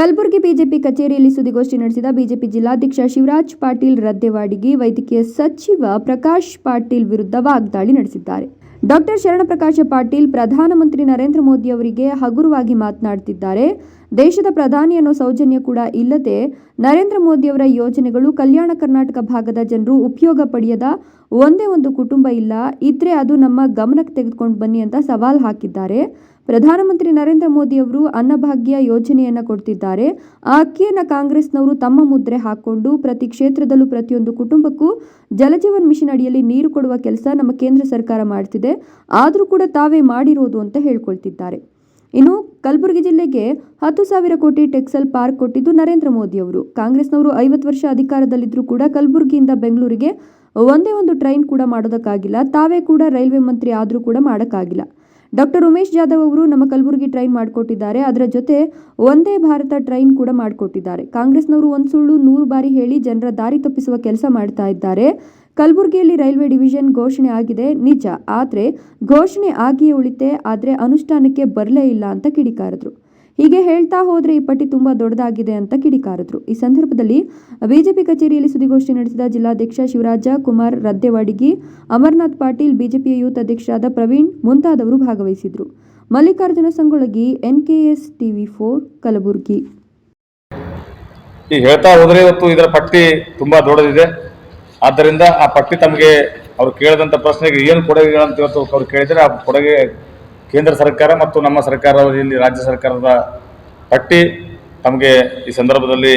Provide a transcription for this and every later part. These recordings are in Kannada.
ಕಲಬುರಗಿ ಬಿಜೆಪಿ ಕಚೇರಿಯಲ್ಲಿ ಸುದ್ದಿಗೋಷ್ಠಿ ನಡೆಸಿದ ಬಿಜೆಪಿ ಜಿಲ್ಲಾಧ್ಯಕ್ಷ ಶಿವರಾಜ್ ಪಾಟೀಲ್ ರದ್ದೆವಾಡಿಗೆ ವೈದ್ಯಕೀಯ ಸಚಿವ ಪ್ರಕಾಶ್ ಪಾಟೀಲ್ ವಿರುದ್ಧ ವಾಗ್ದಾಳಿ ನಡೆಸಿದ್ದಾರೆ. ಡಾಕ್ಟರ್ ಶರಣಪ್ರಕಾಶ ಪಾಟೀಲ್ ಪ್ರಧಾನಮಂತ್ರಿ ನರೇಂದ್ರ ಮೋದಿ ಅವರಿಗೆ ಹಗುರವಾಗಿ ಮಾತನಾಡುತ್ತಿದ್ದಾರೆ. ದೇಶದ ಪ್ರಧಾನಿ ಅನ್ನೋ ಸೌಜನ್ಯ ಕೂಡ ಇಲ್ಲದೆ ನರೇಂದ್ರ ಮೋದಿಯವರ ಯೋಜನೆಗಳು ಕಲ್ಯಾಣ ಕರ್ನಾಟಕ ಭಾಗದ ಜನರು ಉಪಯೋಗ ಪಡೆಯದ ಒಂದೇ ಒಂದು ಕುಟುಂಬ ಇಲ್ಲ, ಇದ್ರೆ ಅದು ನಮ್ಮ ಗಮನಕ್ಕೆ ತೆಗೆದುಕೊಂಡು ಬನ್ನಿ ಅಂತ ಸವಾಲ್ ಹಾಕಿದ್ದಾರೆ. ಪ್ರಧಾನಮಂತ್ರಿ ನರೇಂದ್ರ ಮೋದಿ ಅವರು ಅನ್ನಭಾಗ್ಯ ಯೋಜನೆಯನ್ನ ಕೊಡ್ತಿದ್ದಾರೆ. ಆ ಅಕ್ಕಿಯನ್ನ ಕಾಂಗ್ರೆಸ್ನವರು ತಮ್ಮ ಮುದ್ರೆ ಹಾಕೊಂಡು ಪ್ರತಿ ಕ್ಷೇತ್ರದಲ್ಲೂ ಪ್ರತಿಯೊಂದು ಕುಟುಂಬಕ್ಕೂ ಜಲಜೀವನ್ ಮಿಷನ್ ಅಡಿಯಲ್ಲಿ ನೀರು ಕೊಡುವ ಕೆಲಸ ನಮ್ಮ ಕೇಂದ್ರ ಸರ್ಕಾರ ಮಾಡ್ತಿದೆ. ಆದರೂ ಕೂಡ ತಾವೇ ಮಾಡಿರೋದು ಅಂತ ಹೇಳ್ಕೊಳ್ತಿದ್ದಾರೆ. ಇನ್ನು ಕಲಬುರಗಿ ಜಿಲ್ಲೆಗೆ ಹತ್ತು ಸಾವಿರ ಕೋಟಿ ಟೆಕ್ಸಲ್ ಪಾರ್ಕ್ ಕೊಟ್ಟಿದ್ದು ನರೇಂದ್ರ ಮೋದಿ ಅವರು. ಕಾಂಗ್ರೆಸ್ನವರು ಐವತ್ತು ವರ್ಷ ಅಧಿಕಾರದಲ್ಲಿದ್ದರೂ ಕೂಡ ಕಲಬುರಗಿಯಿಂದ ಬೆಂಗಳೂರಿಗೆ ಒಂದೇ ಒಂದು ಟ್ರೈನ್ ಕೂಡ ಮಾಡೋದಕ್ಕಾಗಿಲ್ಲ. ತಾವೇ ಕೂಡ ರೈಲ್ವೆ ಮಂತ್ರಿ ಆದರೂ ಕೂಡ ಮಾಡೋಕ್ಕಾಗಿಲ್ಲ. ಡಾಕ್ಟರ್ ಉಮೇಶ್ ಜಾಧವ್ ಅವರು ನಮ್ಮ ಕಲಬುರಗಿ ಟ್ರೈನ್ ಮಾಡಿಕೊಟ್ಟಿದ್ದಾರೆ. ಅದರ ಜೊತೆ ಒಂದೇ ಭಾರತ ಟ್ರೈನ್ ಕೂಡ ಮಾಡಿಕೊಟ್ಟಿದ್ದಾರೆ. ಕಾಂಗ್ರೆಸ್ನವರು ಒಂದು ಸುಳ್ಳು ನೂರು ಬಾರಿ ಹೇಳಿ ಜನರ ದಾರಿ ತಪ್ಪಿಸುವ ಕೆಲಸ ಮಾಡ್ತಾ ಇದ್ದಾರೆ. ಕಲಬುರಗಿಯಲ್ಲಿ ರೈಲ್ವೆ ಡಿವಿಷನ್ ಘೋಷಣೆ ಆಗಿದೆ. ನಿಜ. ಆದರೆ ಘೋಷಣೆ ಆಗಿಯೇ ಉಳಿತೆ, ಆದರೆ ಅನುಷ್ಠಾನಕ್ಕೆ ಬರಲೇ ಇಲ್ಲ ಅಂತ ಕಿಡಿಕಾರಿದ್ರು. ಹೀಗೆ ಹೇಳ್ತಾ ಹೋದ್ರೆ ಈ ಪಟ್ಟಿ ತುಂಬಾ ದೊಡ್ಡದಾಗಿದೆ ಅಂತ ಕಿಡಿಕಾರಿದ್ರು. ಈ ಸಂದರ್ಭದಲ್ಲಿ ಬಿಜೆಪಿ ಕಚೇರಿಯಲ್ಲಿ ಸುದ್ದಿಗೋಷ್ಠಿ ನಡೆಸಿದ ಜಿಲ್ಲಾಧ್ಯಕ್ಷ ಶಿವರಾಜ ಕುಮಾರ್ ರದ್ದೆವಾಡಿಗಿ ಅಮರ್ನಾಥ್ ಪಾಟೀಲ್ ಬಿಜೆಪಿಯ ಯೂತ್ ಅಧ್ಯಕ್ಷರಾದ ಪ್ರವೀಣ್ ಮುಂತಾದವರು ಭಾಗವಹಿಸಿದ್ರು. Mallikarjuna Sangolagi NKS TV four, Kalaburagi. ಈಗ ಹೇಳ್ತಾ ಹೋದ್ರೆ ಇವತ್ತು ಇದರ ಪಟ್ಟಿ ತುಂಬಾ ದೊಡ್ಡದಿದೆ. ಆದ್ದರಿಂದ ಆ ಪಟ್ಟಿ ತಮಗೆ ಅವ್ರು ಕೇಳಿದಂಥ ಪ್ರಶ್ನೆಗೆ ಏನು ಕೊಡುಗೆ ಅಂತ ಇವತ್ತು ಅವ್ರು ಕೇಳಿದರೆ ಆ ಕೊಡುಗೆ ಕೇಂದ್ರ ಸರ್ಕಾರ ಮತ್ತು ನಮ್ಮ ಸರ್ಕಾರದಲ್ಲಿ ರಾಜ್ಯ ಸರ್ಕಾರದ ಪಟ್ಟಿ ತಮಗೆ ಈ ಸಂದರ್ಭದಲ್ಲಿ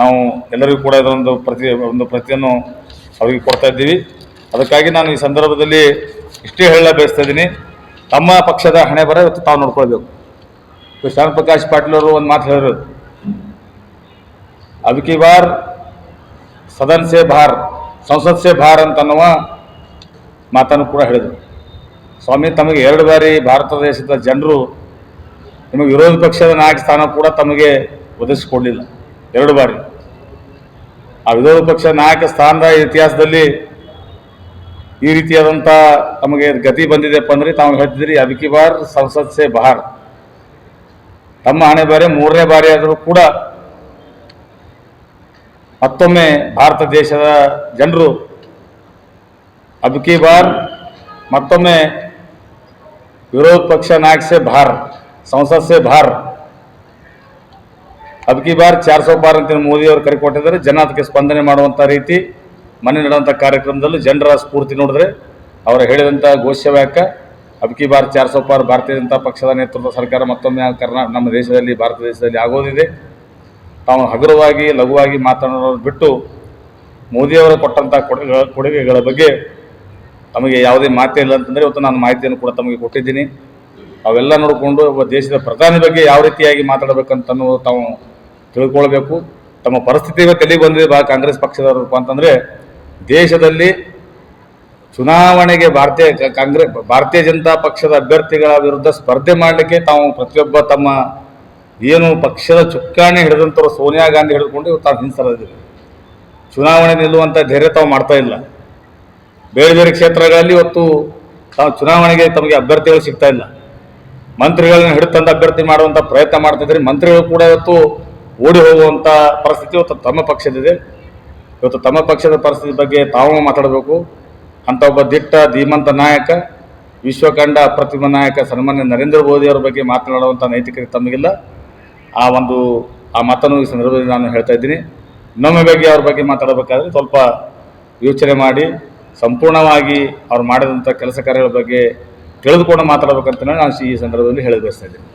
ನಾವು ಎಲ್ಲರಿಗೂ ಕೂಡ ಇದೊಂದು ಪ್ರತಿ, ಒಂದು ಪ್ರತಿಯನ್ನು ಅವರಿಗೆ ಕೊಡ್ತಾ ಇದ್ದೀವಿ. ಅದಕ್ಕಾಗಿ ನಾನು ಈ ಸಂದರ್ಭದಲ್ಲಿ ಇಷ್ಟೇ ಹೇಳ ಬಯಸ್ತಾ ಇದ್ದೀನಿ. ತಮ್ಮ ಪಕ್ಷದ ಹಣೆ ಬರ ಇವತ್ತು ತಾವು ನೋಡ್ಕೊಳ್ಬೇಕು. ಶ್ಯಾಮ್ ಪ್ರಕಾಶ್ ಪಾಟೀಲ್ ಅವರು ಒಂದು ಮಾತು ಹೇಳಿದ್ರು. ಅದಕ್ಕೆ ಬಾರ್ ಸದನ್ ಸೇ ಭಾರ್, ಸಂಸತ್ ಸೇ ಭಾರ್ ಅಂತನ್ನುವ ಮಾತನ್ನು ಕೂಡ ಹೇಳಿದರು. ಸ್ವಾಮಿ, ತಮಗೆ ಎರಡು ಬಾರಿ ಭಾರತ ದೇಶದ ಜನರು ನಿಮಗೆ ವಿರೋಧ ಪಕ್ಷದ ನಾಯಕ ಸ್ಥಾನ ಕೂಡ ತಮಗೆ ಒದಗಿಸಿಕೊಡಲಿಲ್ಲ. ಎರಡು ಬಾರಿ. ಆ ವಿರೋಧ ಪಕ್ಷ ನಾಯಕ ಸ್ಥಾನದ ಇತಿಹಾಸದಲ್ಲಿ ಈ ರೀತಿಯಾದಂಥ ತಮಗೆ ಗತಿ ಬಂದಿದೆಪ್ಪ ಅಂದರೆ ತಾವು ಹೇಳ್ತಿದ್ರಿ ಅದಕ್ಕೆ ಬಾರ್ ಸಂಸತ್ ಸೇ ಬಹಾರ್. ತಮ್ಮ ಹಣೆ ಬಾರಿ, ಮೂರನೇ ಬಾರಿ ಆದರೂ ಕೂಡ ಮತ್ತೊಮ್ಮೆ ಭಾರತ ದೇಶದ ಜನರು ಅಬ್ಕಿ ಬಾರ್ ಮತ್ತೊಮ್ಮೆ ವಿರೋಧ ಪಕ್ಷ ನಾಯಕ ಸೆ ಬಾರ್ ಸಂಸತ್ ಸೆ ಬಾರ್ ಅಬ್ಕಿ ಬಾರ್ ಚಾರ್ ಸौ ಪಾರ್ ಅಂತ ಮೋದಿ ಕರೆ ಕೊಟ್ಟಿದ್ದಾರೆ. ಜನ ಅದಕ್ಕೆ ಸ್ಪಂದನೆ ಮಾಡುವಂಥ ರೀತಿ ಮನೆ ನಡೆಯುವಂಥ ಕಾರ್ಯಕ್ರಮದಲ್ಲೂ ಜನರ ಸ್ಫೂರ್ತಿ ನೋಡಿದ್ರೆ ಅವರು ಹೇಳಿದಂಥ ಘೋಷವಾಕ್ಯ ಅಬ್ಕಿ ಬಾರ್ ಚಾರ್ ಸौ ಪಾರ್ ಭಾರತೀಯ ಜನತಾ ಪಕ್ಷದ ನೇತೃತ್ವ ಸರ್ಕಾರ ಮತ್ತೊಮ್ಮೆ ಕರ್ನಾ, ನಮ್ಮ ದೇಶದಲ್ಲಿ, ಭಾರತ ದೇಶದಲ್ಲಿ ಆಗೋದಿದೆ. ತಾವು ಹಗುರವಾಗಿ, ಲಘುವಾಗಿ ಮಾತನಾಡೋದು ಬಿಟ್ಟು ಮೋದಿಯವರು ಕೊಟ್ಟಂಥ ಕೊಡುಗೆ, ಕೊಡುಗೆಗಳ ಬಗ್ಗೆ ತಮಗೆ ಯಾವುದೇ ಮಾಹಿತಿ ಇಲ್ಲ ಅಂತಂದರೆ ಇವತ್ತು ನಾನು ಮಾಹಿತಿಯನ್ನು ಕೂಡ ತಮಗೆ ಕೊಟ್ಟಿದ್ದೀನಿ. ಅವೆಲ್ಲ ನೋಡಿಕೊಂಡು ಒಬ್ಬ ದೇಶದ ಪ್ರಧಾನಿ ಬಗ್ಗೆ ಯಾವ ರೀತಿಯಾಗಿ ಮಾತಾಡಬೇಕಂತ ಅನ್ನೋದು ತಾವು ತಿಳ್ಕೊಳ್ಬೇಕು. ತಮ್ಮ ಪರಿಸ್ಥಿತಿ ತಲೆಗೆ ಬಂದಿದೆ ಬಾ ಕಾಂಗ್ರೆಸ್ ಪಕ್ಷದವ್ರಪ್ಪ ಅಂತಂದರೆ ದೇಶದಲ್ಲಿ ಚುನಾವಣೆಗೆ ಭಾರತೀಯ ಕಾಂಗ್ರೆಸ್ ಭಾರತೀಯ ಜನತಾ ಪಕ್ಷದ ಅಭ್ಯರ್ಥಿಗಳ ವಿರುದ್ಧ ಸ್ಪರ್ಧೆ ಮಾಡಲಿಕ್ಕೆ ತಾವು ಪ್ರತಿಯೊಬ್ಬ ತಮ್ಮ ಏನು ಪಕ್ಷದ ಚುಕ್ಕಾಣಿ ಹಿಡಿದಂಥವ್ರು ಸೋನಿಯಾ ಗಾಂಧಿ ಹಿಡಿದುಕೊಂಡು ಇವತ್ತು ತಾವು ಹಿಂಸರಿದ್ದೀವಿ ಚುನಾವಣೆ ನಿಲ್ಲುವಂಥ ಧೈರ್ಯ ತಾವು ಮಾಡ್ತಾ ಇಲ್ಲ. ಬೇರೆ ಬೇರೆ ಕ್ಷೇತ್ರಗಳಲ್ಲಿ ಇವತ್ತು ತಾವು ಚುನಾವಣೆಗೆ ತಮಗೆ ಅಭ್ಯರ್ಥಿಗಳು ಸಿಗ್ತಾ ಇಲ್ಲ. ಮಂತ್ರಿಗಳನ್ನ ಹಿಡಿತಂದು ಅಭ್ಯರ್ಥಿ ಮಾಡುವಂಥ ಪ್ರಯತ್ನ ಮಾಡ್ತಿದ್ರೆ. ಮಂತ್ರಿಗಳು ಕೂಡ ಇವತ್ತು ಓಡಿ ಹೋಗುವಂಥ ಪರಿಸ್ಥಿತಿ ಇವತ್ತು ತಮ್ಮ ಪಕ್ಷದಿದೆ ಇವತ್ತು ತಮ್ಮ ಪಕ್ಷದ ಪರಿಸ್ಥಿತಿ ಬಗ್ಗೆ ತಾವು ಮಾತಾಡಬೇಕು. ಅಂಥ ಒಬ್ಬ ದಿಟ್ಟ, ಧೀಮಂತ ನಾಯಕ, ವಿಶ್ವಕಂಡ ಅಪ್ರತಿಮ ನಾಯಕ ಸನ್ಮಾನ್ಯ ನರೇಂದ್ರ ಮೋದಿ ಅವರ ಬಗ್ಗೆ ಮಾತನಾಡುವಂಥ ನೈತಿಕತೆ ತಮಗಿಲ್ಲ. ಆ ಒಂದು, ಆ ಮಾತನ್ನು ಈ ಸಂದರ್ಭದಲ್ಲಿ ನಾನು ಹೇಳ್ತಾ ಇದ್ದೀನಿ. ನಮ್ಮ ಬಗ್ಗೆ ಅವ್ರ ಬಗ್ಗೆ ಮಾತಾಡಬೇಕಾದ್ರೆ ಸ್ವಲ್ಪ ಯೋಚನೆ ಮಾಡಿ ಸಂಪೂರ್ಣವಾಗಿ ಅವ್ರು ಮಾಡಿದಂಥ ಕೆಲಸ ಕಾರ್ಯಗಳ ಬಗ್ಗೆ ತಿಳಿದುಕೊಂಡು ಮಾತಾಡಬೇಕಂತ ನಾನು ಈ ಸಂದರ್ಭದಲ್ಲಿ ಹೇಳಿ ಬಯಸ್ತಾ ಇದ್ದೀನಿ.